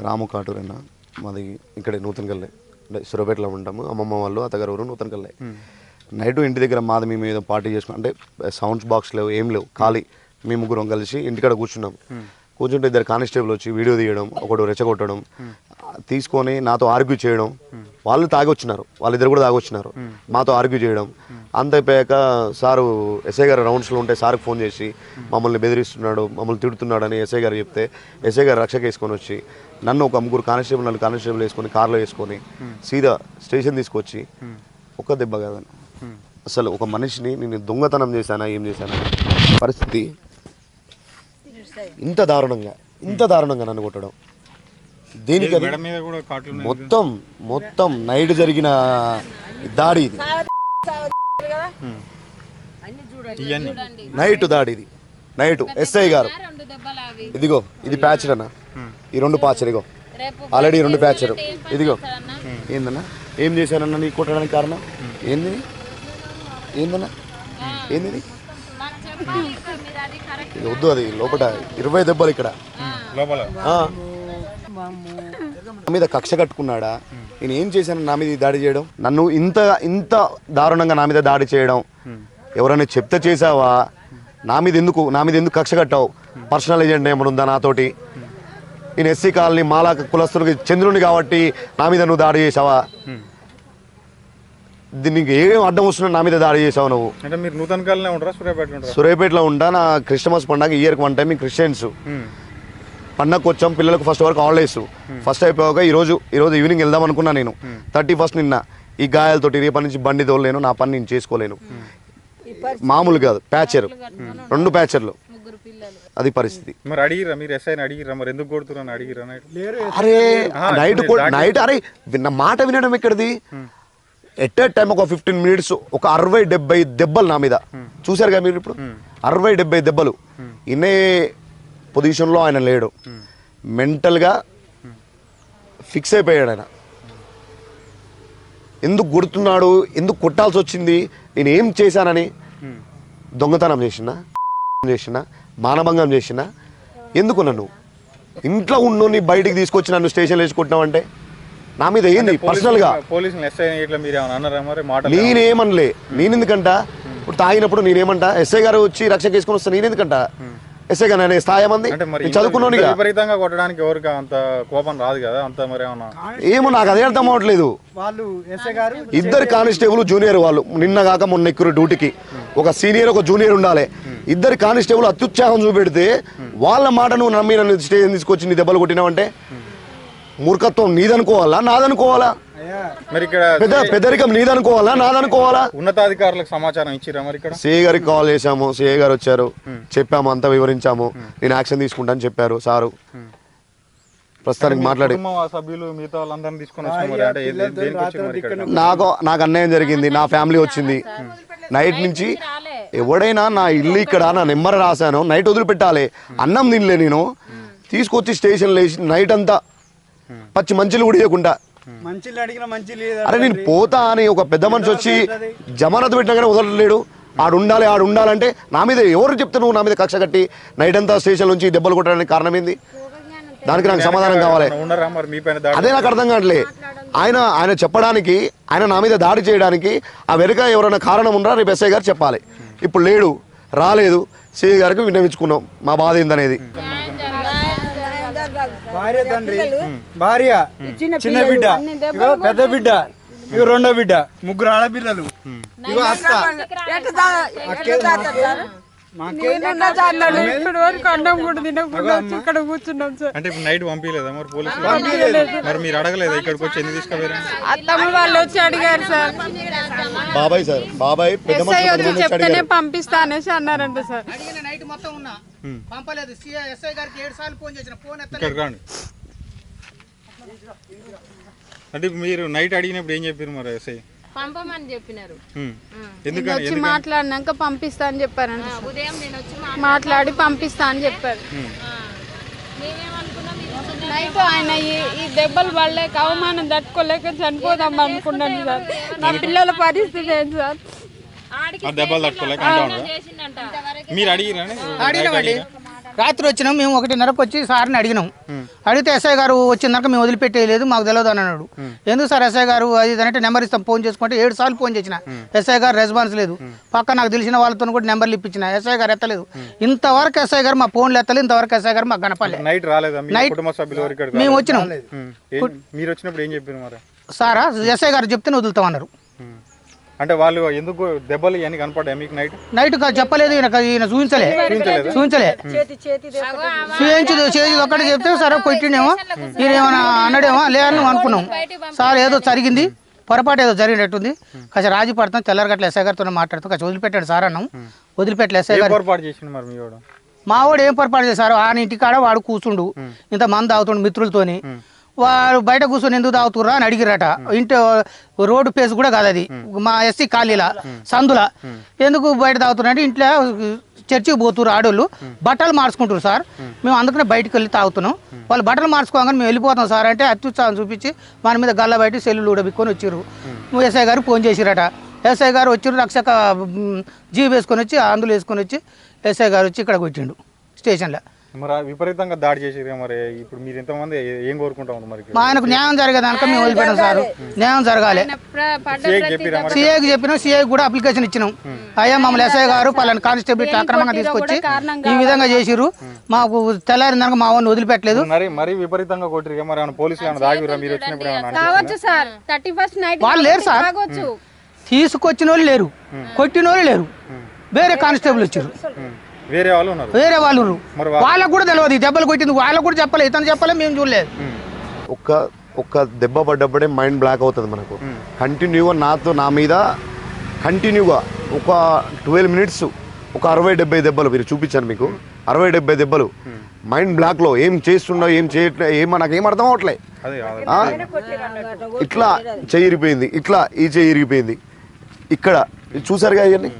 రాము కాటూర్ అన్న మాది ఇక్కడే నూతనకల్లే అంటే సురపేటలో ఉంటాము. అమ్మమ్మ వాళ్ళు అత్తగారు ఊరు నూతనకల్లే నైట్ ఇంటి దగ్గర మాది మేము ఏదో పార్టీ చేసుకున్నాం. అంటే సౌండ్స్ బాక్స్ లేవు ఏం లేవు. ఖాళీ. మేము ముగ్గురం కలిసి ఇంటికాడ కూర్చున్నాం. కూర్చుంటే ఇద్దరు కానిస్టేబుల్ వచ్చి వీడియో తీయడం ఒకడు రెచ్చగొట్టడం తీసుకొని నాతో ఆర్గ్యూ చేయడం. వాళ్ళు తాగొచ్చినారు. వాళ్ళిద్దరు కూడా తాగొచ్చినారు. మాతో ఆర్గ్యూ చేయడం. అంత అయిపోయాక సారు ఎస్ఐ గారు రౌండ్స్లో ఉంటే సార్కి ఫోన్ చేసి మమ్మల్ని బెదిరిస్తున్నాడు మమ్మల్ని తిడుతున్నాడు అని ఎస్ఐ గారు చెప్తే ఎస్ఐ గారు రక్షక వేసుకొని వచ్చి నన్ను ఒక ముగ్గురు కానిస్టేబుల్ నన్ను కానిస్టేబుల్ వేసుకొని కార్లో వేసుకొని సీదా స్టేషన్ తీసుకొచ్చి ఒక్క దెబ్బ కాదని అసలు ఒక మనిషిని నేను దొంగతనం చేశానా ఏం చేశానా? పరిస్థితి ఇంత దారుణంగా ఇంత దారుణంగా నన్ను కొట్టడం. దీనికి. మొత్తం మొత్తం నైట్ జరిగిన దాడి ఇది. ఇవన్నీ నైట్ దాడి ఇది. నైట్. ఎస్ఐ గారు. రెండు దెబ్బలు అవి. ఇదిగో ఇది ప్యాచర్ అన్న. ఈ రెండు ప్యాచర్ ఇగో ఆల్రెడీ రెండు ప్యాచర్ ఇదిగో? ఏందన్నా? ఏం చేశానన్నా నీ కొట్టడానికి కారణం? ఏంది? ఏందన్నా? ఏంది వద్దు అది లోపల ఇరవై దెబ్బలు ఇక్కడ. లోపల. నా మీద కక్ష కట్టుకున్నాడా? నేను ఏం చేశాను నా మీద దాడి చేయడం? నన్ను ఇంత ఇంత దారుణంగా నా మీద దాడి చేయడం? ఎవరైనా చెప్తే చేసావా నా మీద ఎందుకు నా మీద ఎందుకు కక్ష కట్టావు? పర్సనల్ ఏజెంట్ ఏమైనా ఉందా నాతోటి? నేను ఎస్సీ కాలనీ మాలా కులస్తులకి చంద్రుని కాబట్టి నా మీద నువ్వు దాడి చేసావా దీనికి ఏం అడ్డం వస్తున్నా నా మీద దాడి చేసావు నువ్వు? అంటే మీరు నూతన కాలనే ఉంటారా సూర్యాపేటలో ఉంటారా సూర్యాపేటలో ఉంటా నా క్రిస్టమస్ పండుగ ఇయర్కి వన్ టైం క్రిస్టియన్స్. పండగకు వచ్చాం పిల్లలకు ఫస్ట్ వరకు హాలిడేస్ ఫస్ట్ అయిపోయాక ఈరోజు ఈరోజు ఈవినింగ్ వెళ్దాం అనుకున్నా నేను. థర్టీ ఫస్ట్ నిన్న. ఈ గాయాలతోటి రేపటి నుంచి బండి తోలేను నా పని నేను చేసుకోలేను. మామూలు కాదు ప్యాచర్ రెండు ప్యాచర్లు ముగ్గురు పిల్లలు. అది పరిస్థితి. మరి అడిగిరా మీరు ఎస్ఐని అడిగిరా మరి ఎందుకు కొడుతున్నా అడిగిరా. అరే నైట్ నైట్ అరే విన్న మాట వినడం ఎక్కడిది? ఎట్ ఏ టైం ఒక ఫిఫ్టీన్ మినిట్స్ ఒక అరవై డెబ్బై దెబ్బలు నా మీద. చూశారుగా మీరు ఇప్పుడు? అరవై డెబ్బై దెబ్బలు. ఇన్నే పొజిషన్లో ఆయన లేడు. మెంటల్గా ఫిక్స్ అయిపోయాడు ఆయన. ఎందుకు కొడుతున్నాడు? ఎందుకు కొట్టాల్సి వచ్చింది? నేను ఏం చేశానని దొంగతనం చేసినా చేసినా మానభంగం చేసినా ఎందుకు నన్ను? ఇంట్లో ఉన్నోని బయటికి తీసుకొచ్చి నన్ను స్టేషన్లో వేసి కొట్టినావంటే? నా మీద ఏంది? పర్సనల్గా? నేనేమనలే. నేనెందుకంట? ఇప్పుడు తాగినప్పుడు నేనేమంటా? ఎస్ఐ గారు వచ్చి రక్షక వేసుకొని వస్తా నేనెందుకంట? ఎస్ఐ గారు నేను స్థాయి ఏమంది? అంటే మరి నేను చదువుకున్నానుగా విపరీతంగా కొట్టడానికి ఎవరికి అంత కోపం రాదు కదా? అంత మరి ఏమన్నా? ఏమో నాకు అదే అర్థం అవ్వట్లేదు వాళ్ళు ఎస్ఐ గారు ఇద్దరు కానిస్టేబుల్ జూనియర్ వాళ్ళు. నిన్న కాక మొన్న ఎక్కురు డ్యూటీకి. ఒక సీనియర్ ఒక జూనియర్ ఉండాలి. ఇద్దరు కానిస్టేబుల్ అత్యుత్సాహం చూపెడితే వాళ్ళ మాట నువ్వు నమ్మి నన్ను స్టేషన్ తీసుకొచ్చి నీ దెబ్బలు కొట్టినావంటే మూర్ఖత్వం నీదనుకోవాలా? నాదనుకోవాలా? మరి ఇక్కడ పెద్ద పెద్దరికం నీదనుకోవాలా? నాదనుకోవాలా? ఉన్నతాధికారులకు సమాచారం ఇచ్చిరా మరి ఇక్కడ? సిఏ గారికి కాల్ చేశాము. సిఏ గారు వచ్చారు. చెప్పాము అంతా వివరించాము. నేను యాక్షన్ తీసుకుంటాను చెప్పారు సారు. ప్రస్తుతానికి మాట్లాడి సభ్యులు మిగతా వాళ్ళందరినీ తీసుకొని నాకు నాకు అన్యాయం జరిగింది. నా ఫ్యామిలీ వచ్చింది. నైట్ నుంచి ఎవడైనా నా ఇల్లు ఇక్కడ నా నెంబర్ రాశాను. నైట్ వదిలిపెట్టాలి. అన్నం తినలే నేను. తీసుకొచ్చి స్టేషన్ లేచి నైట్ అంతా పచ్చి మంచులు కూడా ఇవ్వకుండా అడిగిన మంచి అరే నేను పోతా అని ఒక పెద్ద మనిషి వచ్చి జమానత్ పెట్టినా కానీ వదలలేడు. ఆడు ఉండాలి ఆడు ఉండాలంటే నా మీద ఎవరు చెప్తే నువ్వు నా మీద కక్ష కట్టి నైట్ అంతా స్టేషన్ నుంచి దెబ్బలు కొట్టడానికి కారణం ఏంది? దానికి నాకు సమాధానం కావాలి. అదే నాకు అర్థం కావట్లే. ఆయన ఆయన చెప్పడానికి ఆయన నా మీద దాడి చేయడానికి ఆ వెనుక ఎవరైనా కారణం ఉన్నారా? రేపు ఎస్ఐ గారు చెప్పాలి. ఇప్పుడు లేడు రాలేదు. సిఐ గారికి విన్నవించుకున్నాం. మా బాధ ఏందనేది? భార్య తండ్రి. భార్య. చిన్న బిడ్డ. ఇగో పెద్ద బిడ్డ. ఇగో రెండో బిడ్డ. ముగ్గురు ఆడపిల్లలు. ఇగో సార్. అంటే ఇప్పుడు నైట్ పంపించలేదా మరి పోలీసులు? మరి మీరు అడగలేదా ఇక్కడికి వచ్చి ఎందుకు తీసుకుపోయారు అత్తమ్మ వాళ్ళు వచ్చి అడిగారు సార్. బాబాయ్ సార్ బాబాయ్ వచ్చి చెప్తేనే. పంపిస్తా అనేసి అన్నారంట సార్. అడిగిన నైట్ మొత్తం ఉన్నా. పంపలేదు. సిఐ ఎస్ఐ గారికి ఏడు సార్లు ఫోన్ చేసిన. ఫోన్ ఎత్తలేదు. రండి. అంటే మీరు నైట్ అడిగినప్పుడు ఏం చెప్పారు మరి ఎస్ఐ? పంపమని చెప్పినారు. వచ్చి మాట్లాడినాక పంపిస్తా అని చెప్పారంట సార్. ఉదయం నేను వచ్చి మాట్లాడి పంపిస్తా అని చెప్పారు. నైట్ ఆయన ఈ దెబ్బలు పడలేక అవమానం తట్టుకోలేక చనిపోదాం అనుకున్నాను సార్. నా పిల్లల పరిస్థితి ఏంటి సార్? దెబ్బలు తట్టుకోలేక మీరు అడిగిరని అడిగినామండి. రాత్రి వచ్చినాం మేము ఒకటిన్నరకు వచ్చి సార్ని అడిగినాం. అడిగితే ఎస్ఐ గారు వచ్చిందాక మేము వదిలిపెట్టేయలేదు మాకు తెలియదు అని అన్నాడు. ఎందుకు సార్ ఎస్ఐ గారు అది అంటే నెంబర్ ఇస్తాం ఫోన్ చేసుకుంటే ఏడు సార్లు ఫోన్ చేసిన. ఎస్ఐ గారు రెస్పాన్స్ లేదు. పక్క నాకు తెలిసిన వాళ్ళతో కూడా నెంబర్లు ఇప్పించిన. ఎస్ఐ గారు ఎత్తలేదు. ఇంతవరకు ఎస్ఐ గారు మా ఫోన్లు ఎత్తలేదు ఇంతవరకు ఎస్ఐ గారు మాకు కనపడలేదు. నైట్ రాలేదా మేము? వచ్చినాం. ఉమ్. ఏం- మీరు వచ్చినప్పుడు ఏం చెప్పారు మరి? సారా ఎస్ఐ గారు చెప్తే వదులుతామన్నారు ఉమ్. అంటే వాళ్ళు ఎందుకు దెబ్బలు ఇవన్నీ కనపడ్డాయి మీకు నైట్ నైట్ చెప్పలేదు ఈయన ఈయన చూపించలే చూపించలే చూపించదు చేసి ఒక్కటి చెప్తే సరే కొట్టిండేమో. ఈయన ఏమైనా అన్నాడేమో లేదని అనుకున్నాం సార్ ఏదో జరిగింది పొరపాటు ఏదో జరిగినట్టుంది. కాస్త రాజీ పడతాం తెల్లరగట్ల ఎస్ఐ గారితో మాట్లాడుతాం కాస్త వదిలిపెట్టాడు సార్ అన్నాం. వదిలిపెట్టలే ఎస్ఐ ఏ గారు. పొరపాటు చేసిండు మరి మీ వాడు? మా వాడు ఏం పొరపాటు చేశారు ఆయన ఇంటికాడ వాడు కూర్చుండు ఇంత మంది తాగుతుండు మిత్రులతోని. వాడు బయట కూర్చొని ఎందుకు తాగుతుర్రా అని అడిగిరట ఇంటి రోడ్డు పేస్ కూడా కాదు అది మా ఎస్సీ కాలనీలా సందుల. ఎందుకు బయట తాగుతున్నారు అంటే ఇంట్లో చర్చికి పోతున్నారు ఆడోళ్ళు బట్టలు మార్చుకుంటారు సార్. మేము. అందుకనే బయటకు వెళ్ళి తాగుతున్నాం. వాళ్ళు బట్టలు మార్చుకోగానే మేము వెళ్ళిపోతాం సార్ అంటే అత్యుత్సాహం చూపించి మన మీద గల్ల బయట సెల్లు ఊడబిక్కొని వచ్చిర్రు. ఎస్ఐ గారు ఫోన్ చేసిరట ఎస్ఐ గారు వచ్చిర్రు రక్షక జీప్ వేసుకొని వచ్చి అందులో వేసుకొని వచ్చి ఎస్ఐ గారు వచ్చి ఇక్కడ కొట్టిండు స్టేషన్లో. మరి విపరీతంగా దాడి చేసిరు మరి. ఇప్పుడు మీరు ఎంతమంది ఏ- ఏం కోరుకుంటా ఉన్నారు మరి ఆయనకు న్యాయం జరిగేదానిక మేము వదిలిపెట్టాం సార్. న్యాయం జరగాలి. సీఐకి చెప్పినాం సీఐకి కూడా అప్లికేషన్ ఇచ్చినాం. అయ్యా మమ్మల్ని ఎస్ఐ గారు పలానా కానిస్టేబుల్ అక్రమంగా తీసుకొచ్చి ఈ విధంగా చేసిర్రు. మాకు తెల్లారిందాక మా వాడిని వదిలిపెట్టలేదు. మరి మరీ విపరీతంగా కొట్టిరు మరి? ఏమైనా పోలీసులు దాగిరా మీరు వచ్చినప్పుడు ఏమైనా అనిపించిందా? కావచ్చు సార్. థర్టీ ఫస్ట్ నైట్ వాళ్ళు లేరు సార్. తీసుకొచ్చిన వాళ్ళు లేరు. కొట్టిన వాళ్ళు లేరు. వేరే కానిస్టేబుల్ వచ్చారు. వేరే వాళ్ళు ఉన్నారు. వేరే వాళ్ళు వాళ్ళకు కూడా తెలియదు దెబ్బలు కొట్టింది వాళ్ళకు కూడా చెప్పలేదు ఇతను చెప్పలే మేము చూడలేదు. ఒక్క ఒక్క దెబ్బ పడ్డప్పుడే మైండ్ బ్లాక్ అవుతుంది మనకు. కంటిన్యూగా నాతో నా మీద కంటిన్యూగా ఒక ట్వెల్వ్ మినిట్స్ ఒక అరవై డెబ్బై దెబ్బలు మీరు చూపించాను మీకు. అరవై డెబ్బై దెబ్బలు. మైండ్ బ్లాక్లో ఏం చేస్తుండో ఏం చేయట్లే ఏమో నాకు ఏం అర్థం అవట్లే? ఇట్లా చెయ్యి ఇరిగిపోయింది ఇట్లా ఈ చెయ్యి ఇరిగిపోయింది ఇక్కడ చూసారుగా ఇవన్నీ?